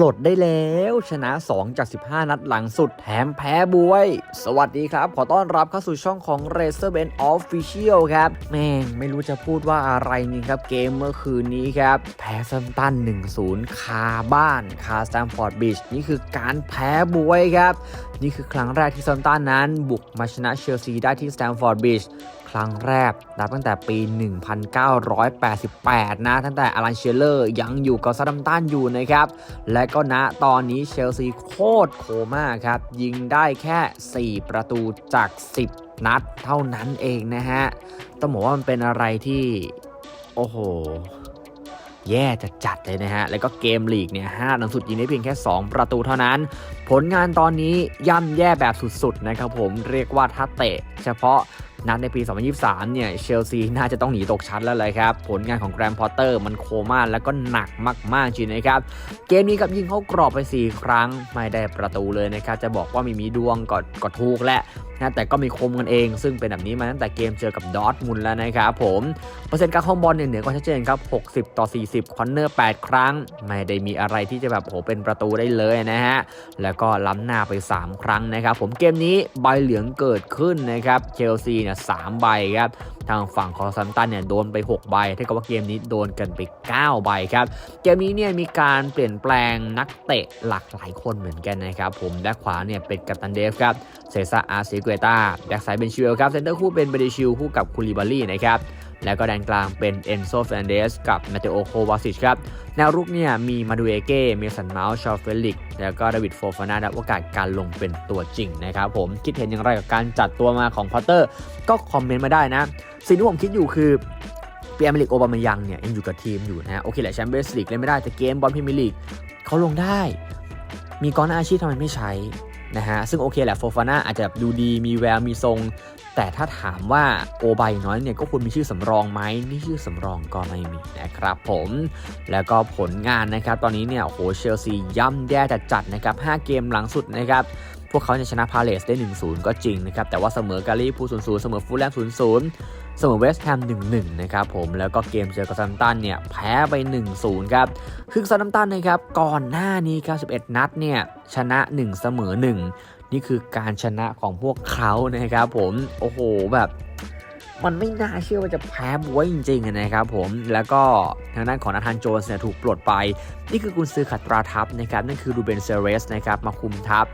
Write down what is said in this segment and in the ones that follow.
ปลดได้แล้ว ชนะ 2 จาก 15 นัดหลังสุดแถมแพ้บวย สวัสดีครับ ขอต้อนรับเข้าสู่ช่องของ Racer b e n Official ครับแม่งไม่รู้จะพูดว่าอะไรนี่ครับ เกมเมื่อคืนนี้ครับ แพ้ซัมตัน 1-0 คาบ้านคาสแตมฟอร์ดบีชนี่คือการแพ้บวยครับ นี่คือครั้งแรกที่ซัมตันนั้น บุกมาชนะเชลซีได้ที่สแตมฟอร์ดบีชครั้งแรกนับตั้งแต่ปี 1988 นะ ตั้งแต่อลันเชลเลอร์ยังอยู่กับซาดัมตันอยู่นะครับ และก็ณตอนนี้เชลซีโคตรโคม่าครับ ยิงได้แค่ 4 ประตูจาก 10 นัดเท่านั้นเองนะฮะ ต้องบอกว่ามันเป็นอะไรที่ โอ้โห แย่จะจัดเลยนะฮะ แล้วก็เกมลีกเนี่ยห้านัดสุดยิงได้เพียงแค่ 2 ประตูเท่านั้น ผลงานตอนนี้ย่ำแย่แบบสุดๆนะครับผมเรียกว่าถ้าเตะ เฉพาะ นัดในปี 2023 เนี่ย เชลซีน่าจะต้องหนีตกชั้นแล้วเลยครับ ผลงานของแกรมพอตเตอร์มันโคม่าแล้วก็หนักมาก ๆ จริงนะครับ เกมนี้กับยิงเข้ากรอบไป 4 ครั้ง ไม่ได้ประตูเลยนะครับ จะบอกว่ามีมีดวงก็ก็ถูกแหละนะแต่ก็มีคมกันเอง ซึ่งเป็นแบบนี้มาตั้งแต่เกมเจอกับดอทมุนแล้วนะครับผม เปอร์เซ็นต์การครองบอลเนี่ยเหนือกว่าชัดเจนครับ 60 ต่อ 40 คอนเนอร์ 8 ครั้ง ไม่ได้มีอะไรที่จะแบบโหเป็นประตูได้เลยนะฮะ แล้วก็ล้ำหน้าไป 3 ครั้งนะครับผมเกมนี้ใบเหลืองเกิดขึ้นนะครับเชลซีเนี่ยสามใบครับทางฝั่งของซัมตันเนี่ยโดนไป 6 ใบเท่ากับว่าเกมนี้โดนกันไป 9 ใบครับ เกมนี้เนี่ยมีการเปลี่ยนแปลงนักเตะหลักหลายคนเหมือนกันนะครับ ผมแบ็คขวาเนี่ยเป็นกัปตันเดฟครับ เซซ่าอาร์ซิเกตาแบ็คซ้ายเป็นชิวครับ เซนเตอร์คู่เป็นเบเดชิวคู่กับคูลิบารี่นะครับ แล้วก็แดนกลางเป็นเอนโซเฟนเดสกับมาเตโอโควาซิชครับ แนวรุกเนี่ยมีมาดูเอเก้เมสันเมาส์ชอลเฟลิก แล้วก็ดาวิดโฟฟานาได้โอกาสการลงเป็นตัวจริงนะครับผมคิดเห็นอย่างไรกับการจัดตัวมาของพอตเตอร์ ก็คอมเมนต์มาได้นะ สิ่งที่ผมคิดอยู่คือเปียร์มิลิกโอบามายังเนี่ยยังอยู่กับทีมอยู่นะฮะโอเคแหละแชมเปี้ยนส์ลีกเล่นไม่ได้แต่เกมบอลพรีเมียร์ลีกเขาลงได้ มีกองหน้าอาชีพทำไมไม่ใช้ นะฮะซึ่งโอเคแหละโฟฟาน่าอาจจะดูดีมีแววมีทรง แต่ถ้าถามว่าโอบน้อยเนี่ยก็ควรมีชื่อสำรองไหมนี่ชื่อสำรองก็ไม่มีนะครับผมแล้วก็ผลงานนะครับตอนนี้เนี่ยโอ้โหเชลซีย่ำแย่จัดจัดนะครับ 5 เกมหลังสุดนะครับพวกเขาจะชนะพาเลสได้ 1-0 ก็จริงนะครับแต่ว่าเสมอกาลีพู0-0เสมอฟูลแลม0-0 เสมอเวสต์แฮม1-1 นะครับผมแล้วก็เกมเจอกับซัมตันเนี่ยแพ้ไป 1-0 ครับคือซัมตันนะครับก่อนหน้านี้ครับ11 นัดเนี่ยชนะ 1 เสมอ 1 นี่คือการชนะของพวกเขานะครับผมโอ้โหแบบมันไม่น่าเชื่อว่าจะแพ้บวยจริงๆนะครับผมแล้วก็ทางด้านของนาธานโจนส์เนี่ยถูกปลดไป นี่คือกุนซือขัดตราทัพนะครับนั่นคือรูเบนเซเรสนะครับมาคุมทัพ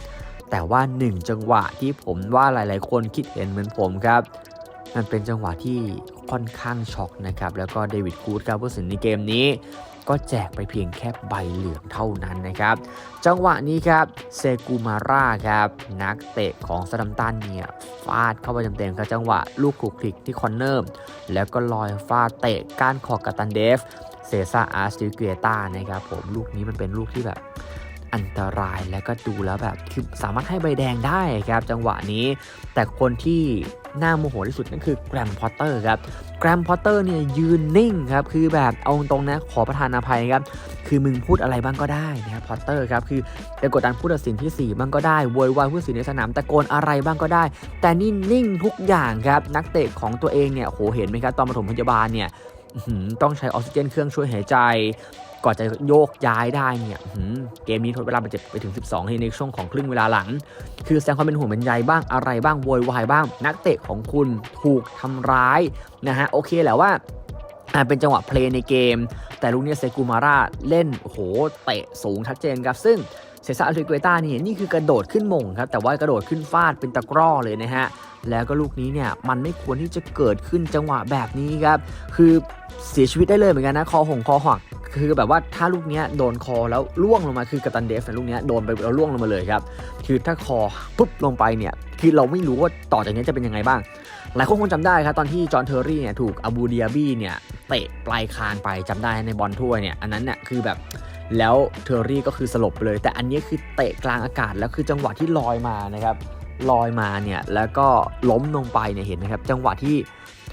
แต่ว่า 1 จังหวะที่ผมว่าหลายๆ คนคิดเห็นเหมือนผมครับ มันเป็นจังหวะที่ค่อนข้างช็อกนะครับ แล้วก็เดวิดกูดครับผู้สินในเกมนี้ ก็แจกไปเพียงแค่ใบเหลืองเท่านั้นนะครับ จังหวะนี้ครับเซกูมาร่าครับนักเตะของสดัมตันเนี่ยฟาดเข้าไปเต็มๆครับจังหวะลูกคลุกคลิกที่คอนเนอร์แล้วก็ลอยฟาดเตะก้านคอกับตันเดฟเซซ่าอาร์สติเกตานะครับผมลูกนี้มันเป็นลูกที่แบบอันตรายแล้วก็ดูแล้วแบบคือสามารถให้ใบแดงได้ครับ จังหวะนี้ แต่คนที่ น่าโมโหที่สุดนั่นคือแกรมพอตเตอร์ครับแกรมพอตเตอร์เนี่ยยืนนิ่งครับคือแบบเอาตรงนะขอประทานอภัยครับคือมึงพูดอะไรบ้างก็ได้นะครับพอตเตอร์ครับคือจะกดดันผู้ตัดสินที่ 4 บ้างก็ได้โวยวายผู้ตัดสินในสนามตะโกนอะไรบ้างก็ได้ แต่นี่นิ่งทุกอย่างครับนักเตะของตัวเองเนี่ยโหเห็นไหมครับตอนปฐมพยาบาลเนี่ยต้องใช้ออกซิเจนเครื่องช่วยหายใจ ก่อนจะโยกย้ายได้เนี่ยเกมนี้ทดเวลาบาดเจ็บไปถึง 12ในในช่วงของครึ่งเวลาหลัง คือแสดงความเป็นห่วงเป็นใยบ้างอะไรบ้างโวยวายบ้าง นักเตะของคุณถูกทำร้ายนะฮะโอเคแหละว่าอ่าเป็นจังหวะเพลย์ในเกม แต่ลูกเนี้ยเซกูมาร่าเล่นโหเตะสูงชัดเจนครับ ซึ่งเซซ่าอัลติเกต้านี่นี่คือกระโดดขึ้นมงครับ แต่ว่ากระโดดขึ้นฟาดเป็นตะกร้อเลยนะฮะ แล้วก็ลูกนี้เนี่ยมันไม่ควรที่จะเกิดขึ้นจังหวะแบบนี้ครับ คือเสียชีวิตได้เลยเหมือนกันนะคอหงคอหักคือแบบว่าถ้าลูกเนี้ยโดนคอแล้วล่วงลงมาคือกัปตันเดฟเนี่ยลูกเนี้ยโดนไปแล้วล่วงลงมาเลยครับคือถ้าคอปุ๊บลงไปเนี่ยคือเราไม่รู้ว่าต่อจากนี้จะเป็นยังไงบ้าง หลายคนคงจำได้ครับตอนที่จอห์นเทอร์รี่เนี่ยถูกอาบูเดียบีเนี่ยเตะปลายคางไปจำได้ในบอลถ้วยเนี่ยอันนั้นเนี่ยคือแบบแล้วเทอร์รี่ก็คือสลบไปเลย แต่อันนี้คือเตะกลางอากาศแล้วคือจังหวะที่ลอยมานะครับ ลอยมาเนี่ยแล้วก็ล้มลงไปเนี่ยเห็นนะครับ จังหวะที่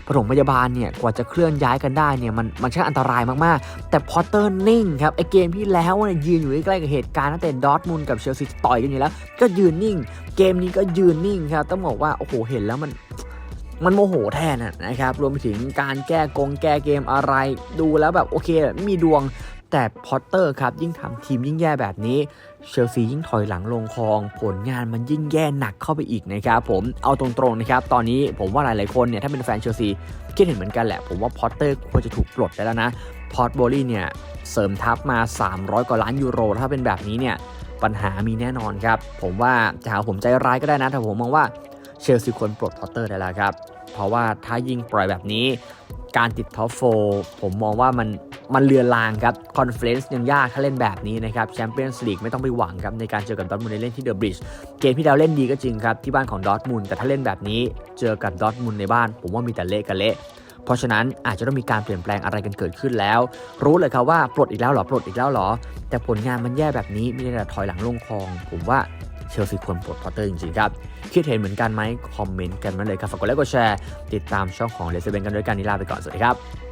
ปฐมพยาบาลเนี่ยกว่าจะเคลื่อนย้ายกันได้เนี่ยมันมันช่างอันตรายมากๆ แต่พอตเตอร์นิ่งครับไอเกมที่แล้วเนี่ยยืนอยู่ใกล้กับเหตุการณ์ตั้งแต่ดอทมุนด์กับเชลซีต่อยกันอยู่แล้ว ก็ยืนนิ่ง เกมนี้ก็ยืนนิ่งครับต้องบอกว่าโอ้โหเห็นแล้วมันมันโมโหแทนนะนะครับ รวมไปถึงการแก้กงแก้เกมอะไร ดูแล้วแบบโอเคมีดวงแต่พอตเตอร์ครับยิ่งทำทีมยิ่งแย่แบบนี้ เชลซียิ่งถอยหลังลงคลอง ผลงานมันยิ่งแย่หนักเข้าไปอีกนะครับผมเอาตรงๆนะครับตอนนี้ผมว่าหลายๆคนเนี่ยถ้าเป็นแฟนเชลซีคิดเห็นเหมือนกันแหละ ผมว่าพอตเตอร์ควรจะถูกปลดได้แล้วนะพอตโบลี่เนี่ยเสริมทัพมา 300 กว่าล้านยูโร ถ้าเป็นแบบนี้เนี่ยปัญหามีแน่นอนครับ ผมว่าจะหาผมใจร้ายก็ได้นะ แต่ผมมองว่าเชลซีควรปลดพอตเตอร์ได้แล้วครับ เพราะว่าถ้ายิ่งปล่อยแบบนี้ การติดท็อปโฟผมมองว่ามัน มันเลือนลางครับคอนเฟลนซ์ยังยากถ้าเล่นแบบนี้นะครับแชมเปี้ยนส์ลีกไม่ต้องไปหวังครับในการเจอกับดอทมุนด์ในเล่นที่เดอะบริดจ์เกมที่เราเล่นดีก็จริงครับที่บ้านของดอทมุนด์แต่ถ้าเล่นแบบนี้เจอกับดอทมุนด์ในบ้าน ผมว่ามีแต่เละกันเละเพราะฉะนั้นอาจจะต้องมีการเปลี่ยนแปลงอะไรกันเกิดขึ้นแล้ว รู้เลยครับว่าปลดอีกแล้วหรอปลดอีกแล้วหรอ แต่ผลงานมันแย่แบบนี้มีแต่ถอยหลังลงคลอง ผมว่าเชลซีควรปลดพอตเตอร์จริงๆครับ คิดเห็นเหมือนกันไหมคอมเมนต์กันมาเลยครับฝากกดไลค์กดแชร์ ติดตามช่องของเลสเบนกันด้วยกันนิลาไปก่อนสวัสดีครับ